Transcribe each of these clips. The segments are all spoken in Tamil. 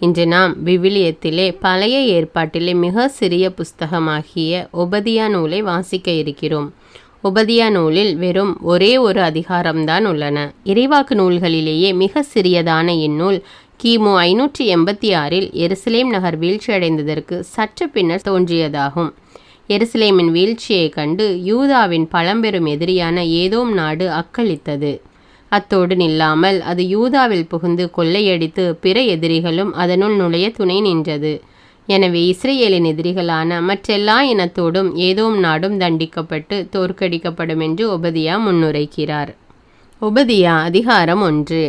இன்று நாம் விவிலியத்திலே பழைய ஏற்பாட்டிலே மிக சிறிய புஸ்தகமாகிய ஒபதியா நூலை வாசிக்க இருக்கிறோம். உபதியா நூலில் வெறும் ஒரே ஒரு அதிகாரம்தான் உள்ளன. இறைவாக்கு நூல்களிலேயே மிக சிறியதான இந்நூல் கிமு ஐநூற்றி எண்பத்தி ஆறில் எருசலேம் நகர் வீழ்ச்சியடைந்ததற்கு சற்று பின்னர் தோன்றியதாகும். எருசலேமின் வீழ்ச்சியைக் கண்டு யூதாவின் பழம்பெரும் எதிரியான ஏதோம் நாடு அக்களித்தது. அத்தோடு நில்லாமல் அது யூதாவில் புகுந்து கொள்ளையடித்து பிற எதிரிகளும் அதனுள் நுழைய துணை நின்றது. எனவே இஸ்ரேலின் எதிரிகளான மற்றெல்லா இனத்தோடும் ஏதோம் நாடும் தண்டிக்கப்பட்டு தோற்கடிக்கப்படும் என்று ஒபதியா முன்னுரைக்கிறார். ஒபதியா அதிகாரம் ஒன்று.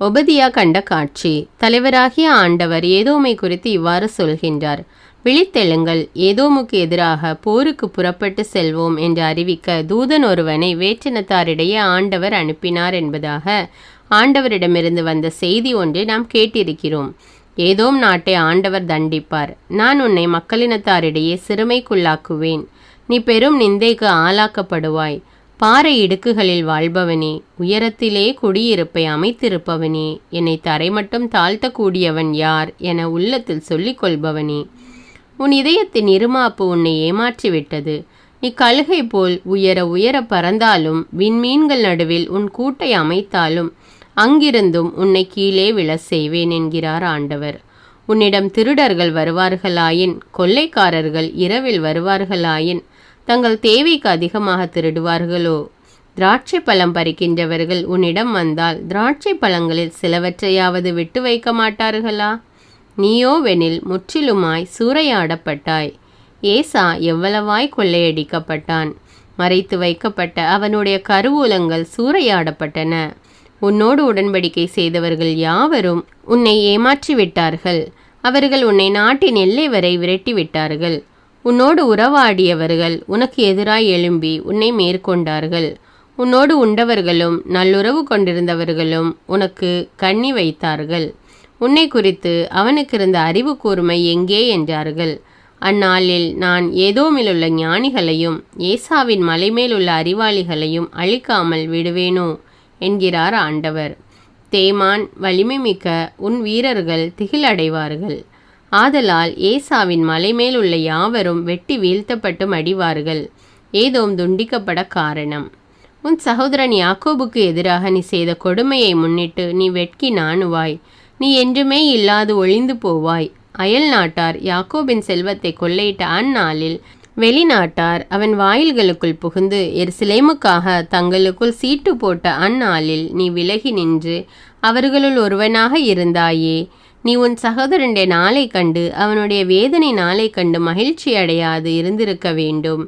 ஒபதியா கண்ட காட்சி தலைவராகிய ஆண்டவர் ஏதோமை குறித்து இவ்வாறு சொல்கின்றார். விழித்தெழுங்கள். ஏதோமுக்கு எதிராக போருக்கு புறப்பட்டு செல்வோம் என்று அறிவிக்க தூதன் ஒருவனை வேற்றினத்தாரிடையே ஆண்டவர் அனுப்பினார் என்பதாக ஆண்டவரிடமிருந்து வந்த செய்தி ஒன்றை நாம் கேட்டிருக்கிறோம். ஏதோம் நாட்டை ஆண்டவர் தண்டிப்பார். நான் உன்னை மக்களினத்தாரிடையே சிறுமைக்குள்ளாக்குவேன். நீ பெரும் நிந்தைக்கு ஆளாக்கப்படுவாய். பாறை இடுக்குகளில் வாழ்பவனே உயரத்திலே குடியிருப்பை அமைத்திருப்பவனே என்னை தரை மட்டும் தாழ்த்தக்கூடியவன் யார் என உள்ளத்தில் சொல்லிக் கொள்பவனே உன் இதயத்தின் இருமாப்பு உன்னை ஏமாற்றிவிட்டது. நீ கழுகை போல் உயர உயர பறந்தாலும் விண்மீன்கள் நடுவில் உன் கூட்டை அமைத்தாலும் அங்கிருந்தும் உன்னை கீழே விழ செய்வேன் என்கிறார் ஆண்டவர். உன்னிடம் திருடர்கள் வருவார்களாயின் கொள்ளைக்காரர்கள் இரவில் வருவார்களாயின் தங்கள் தேவைக்கு அதிகமாக திருடுவார்களோ? திராட்சை பழம் பறிக்கின்றவர்கள் உன்னிடம் வந்தால் திராட்சை பழங்களில் சிலவற்றையாவது விட்டு வைக்க மாட்டார்களா? நீயோவெனில் முற்றிலுமாய் சூறையாடப்பட்டாய். ஏசா எவ்வளவாய் கொள்ளையடிக்கப்பட்டான். மறைத்து வைக்கப்பட்ட அவனுடைய கருவூலங்கள் சூறையாடப்பட்டன. உன்னோடு உடன்படிக்கை செய்தவர்கள் யாவரும் உன்னை ஏமாற்றி விட்டார்கள் அவர்கள் உன்னை நாட்டின் எல்லை வரை விரட்டி விட்டார்கள் உன்னோடு உறவாடியவர்கள் உனக்கு எதிராய் எழும்பி உன்னை மேற்கொண்டார்கள். உன்னோடு உண்டவர்களும் நல்லுறவு கொண்டிருந்தவர்களும் உனக்கு கண்ணி வைத்தார்கள். உன்னை குறித்து அவனுக்கு இருந்த அறிவு கூர்மை எங்கே என்றார்கள். அந்நாளில் நான் ஏதோமிலுள்ள ஞானிகளையும் ஏசாவின் மலைமேல் உள்ள அறிவாளிகளையும் அழிக்காமல் விடுவேனோ? என்கிறார் ஆண்டவர். தேமான் வலிமை மிக்க உன் வீரர்கள் திகிலடைவார்கள். ஆதலால் ஏசாவின் மலைமேல் உள்ள யாவரும் வெட்டி வீழ்த்தப்பட்டு மடிவார்கள் ஏதோம் துண்டிக்கப்பட காரணம். உன் சகோதரன் யாக்கோபுக்கு எதிராக நீ செய்த கொடுமையை முன்னிட்டு நீ வெட்கி நாணுவாய். நீ என்றுமே இல்லாது ஒளிந்து போவாய். அயல் நாட்டார் யாக்கோபின் செல்வத்தை கொள்ளையிட்ட அந்நாளில் வெளிநாட்டார் அவன் வாயில்களுக்குள் புகுந்து எருசலேமுக்காக தங்களுக்குள் சீட்டு போட்ட அந்நாளில் நீ விலகி நின்று அவர்களுள் ஒருவனாக இருந்தாயே. நீ உன் சகோதரனுடைய நாளை கண்டு அவனுடைய வேதனை நாளை கண்டு மகிழ்ச்சி அடையாது இருந்திருக்க வேண்டும்.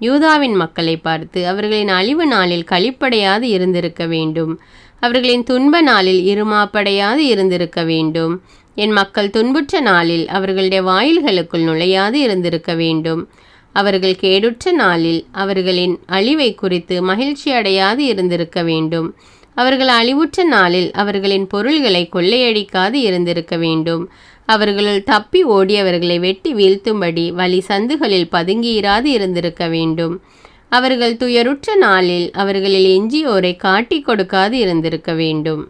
யூதாவின் மக்களை பார்த்து அவர்களின் அழிவு நாளில் கழிப்படையாது இருந்திருக்க வேண்டும். அவர்களின் துன்ப நாளில் இருமாப்படையாது இருந்திருக்க வேண்டும். என் மக்கள் துன்புற்ற நாளில் அவர்களுடைய வாயில்களுக்குள் நுழையாது இருந்திருக்க வேண்டும். அவர்கள் கேடுற்ற நாளில் அவர்களின் அழிவை குறித்து மகிழ்ச்சி அடையாது இருந்திருக்க வேண்டும். அவர்கள் அழிவுற்ற நாளில் அவர்களின் பொருள்களை கொள்ளையடிக்காது இருந்திருக்க வேண்டும். அவர்களுள் தப்பி ஓடியவர்களை வெட்டி வீழ்த்தும்படி வழி சந்துகளில் பதுங்கியிராது இருந்திருக்க வேண்டும். அவர்கள் துயருற்ற நாளில் அவர்களில் எஞ்சியோரை காட்டிக் கொடுக்காது இருந்திருக்க வேண்டும்.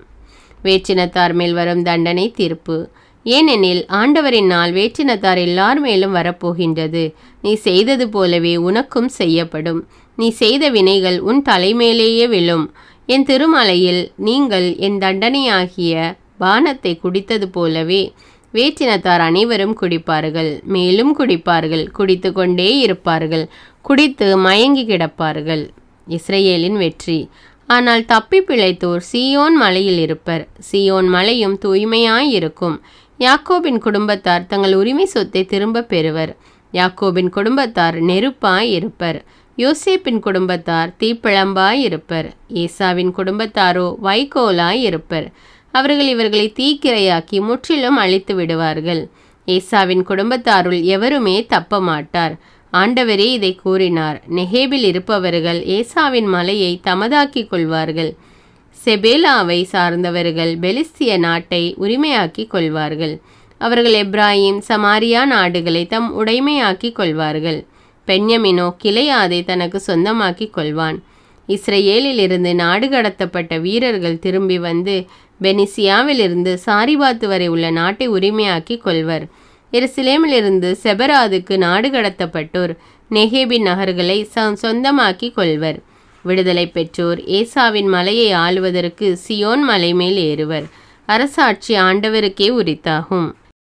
வேற்றினத்தார் மேல் வரும் தண்டனை தீர்ப்பு. ஏனெனில் ஆண்டவரின் நாள் வேற்றினத்தார் எல்லார் மேலும் வரப்போகின்றது. நீ செய்தது போலவே உனக்கும் செய்யப்படும். நீ செய்த வினைகள் உன் தலைமேலேயே விழும். என் திருமலையில் நீங்கள் என் தண்டனையாகிய பானத்தை குடித்தது போலவே வேற்றினத்தார் அனைவரும் குடிப்பார்கள். மேலும் குடிப்பார்கள் குடித்து கொண்டே இருப்பார்கள் குடித்து மயங்கி கிடப்பார்கள். இஸ்ரேலின் வெற்றி. ஆனால் தப்பி பிழைத்தோர் சீயோன் மலையில் இருப்பர். சீயோன் மலையும் தூய்மையாயிருக்கும் யாக்கோபின் குடும்பத்தார் தங்கள் உரிமை சொத்தை திரும்பப் பெறுவர். யாக்கோபின் குடும்பத்தார் நெருப்பாய் இருப்பர். யோசேப்பின் குடும்பத்தார் தீப்பிழம்பாய் இருப்பர். ஏசாவின் குடும்பத்தாரோ வைகோலாய் இருப்பர். அவர்கள் இவர்களை தீக்கிரையாக்கி முற்றிலும் அழித்து விடுவார்கள். ஏசாவின் குடும்பத்தாருள் எவருமே தப்ப மாட்டார் ஆண்டவரே இதை கூறினார். நெஹேபில் இருப்பவர்கள் ஏசாவின் மலையை தமதாக்கிக் கொள்வார்கள். செபேலாவை சார்ந்தவர்கள் பெலிஸ்திய நாட்டை உரிமையாக்கிக் கொள்வார்கள். அவர்கள் எப்ராஹிம் சமாரியா நாடுகளை தம் உடைமையாக்கிக் கொள்வார்கள். பென்யமினோ கிளையாதை தனக்கு சொந்தமாக்கிக் கொள்வான். இஸ்ரேலிலிருந்து நாடு கடத்தப்பட்ட வீரர்கள் திரும்பி வந்து பெனிசியாவிலிருந்து சாரிபாத்து வரை உள்ள நாட்டை உரிமையாக்கி கொள்வர். எருசலேமிலிருந்து செபராதுக்கு நாடு கடத்தப்பட்டோர் நெஹேபின் நகர்களை ச- சொந்தமாக்கி கொள்வர். விடுதலை பெற்றோர் ஏசாவின் மலையை ஆளுவதற்கு சியோன் மலை மேல் ஏறுவர். அரசாட்சி ஆண்டவருக்கே உரித்தாகும்.